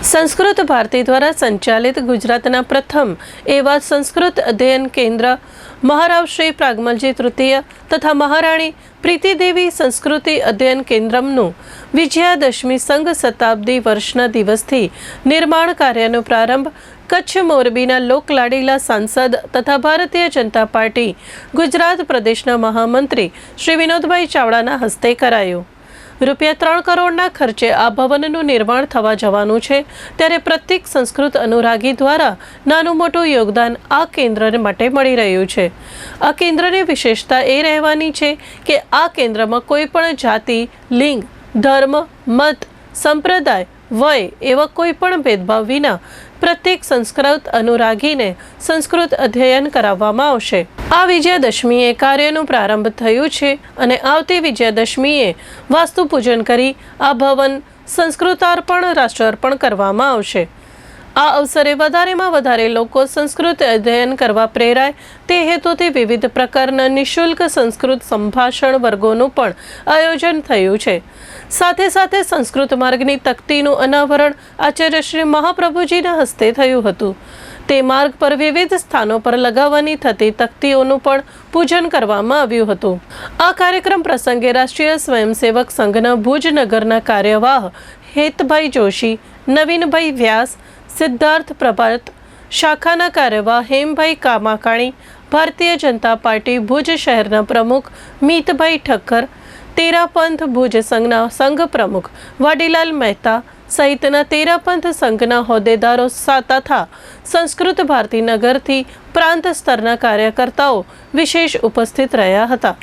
સંસ્કૃત ભારતી દ્વારા સંચાલિત ગુજરાતના પ્રથમ એવા સંસ્કૃત અધ્યયન કેન્દ્ર, મહારાવ શ્રી પ્રાગમલજી તૃતીય તથા મહારાણી પ્રીતિદેવી સંસ્કૃતિ અધ્યયન કેન્દ્રમનું વિજયાદશમી સંઘ શતાબ્દી વર્ષના દિવસથી નિર્માણ કાર્યનો પ્રારંભ કચ્છ મોરબીના લોકલાડીલા સાંસદ તથા ભારતીય જનતા પાર્ટી ગુજરાત પ્રદેશના મહામંત્રી શ્રી વિનોદભાઈ ચાવડાના હસ્તે કરાયો. રૂપિયા ત્રણ કરોડના ખર્ચે આ ભવનનું નિર્માણ થવા જવાનું છે. ત્યારે પ્રત્યેક સંસ્કૃત અનુરાગી દ્વારા નાનું મોટું યોગદાન આ કેન્દ્ર માટે મળી રહ્યું છે. આ કેન્દ્રની વિશેષતા એ રહેવાની છે કે આ કેન્દ્રમાં કોઈ પણ જાતિ, લિંગ, ધર્મ, મત, સંપ્રદાય વય એવા કોઈ પણ ભેદભાવ વિના પ્રત્યેક સંસ્કૃત અનુરાગીને સંસ્કૃત અધ્યયન કરાવવામાં આવશે. આ વિજયાદશમીએ કાર્યનો પ્રારંભ થયું છે અને આવતી વિજયાદશમીએ વાસ્તુ પૂજન કરી આ ભવન સંસ્કૃતાર્પણ, રાષ્ટ્રાર્પણ કરવામાં આવશે. આ અવસરે વધારેમાં વધારે લોકો સંસ્કૃત અધ્યયન કરવા પ્રેરાય. તે હેતુથી વિવિધ પ્રકારના નિઃશુલ્ક સંસ્કૃત સંભાષણ વર્ગોનું પણ આયોજન થયું છે. સાથે સાથે સંસ્કૃત માર્ગની તકતીનું અનાવરણ આચાર્ય શ્રી મહાપ્રભુજીના હસ્તે થયું હતું. તે માર્ગ પર વિવિધ સ્થાનો પર લગાવવાની થતી તકતીઓનું પણ પૂજન કરવામાં આવ્યું હતું. આ કાર્યક્રમ પ્રસંગે રાષ્ટ્રીય સ્વયંસેવક સંઘના ભુજ નગરના કાર્યવાહ હેતભાઈ જોશી, નવીનભાઈ વ્યાસ સિદ્ધાર્થ પ્રભાત, શાખાના કાર્યવાહ હેમભાઈ કામાકાણી, ભારતીય જનતા પાર્ટી ભુજ શહેરના પ્રમુખ મીતભાઈ ઠક્કર, તેરાપંથ ભુજ સંઘના સંઘ પ્રમુખ વાડીલાલ મહેતા સહિતના તેરાપંથ સંઘના હોદ્દેદારો તથા સંસ્કૃત ભારતી નગરથી પ્રાંત સ્તરના કાર્યકર્તાઓ વિશેષ ઉપસ્થિત રહ્યા હતા.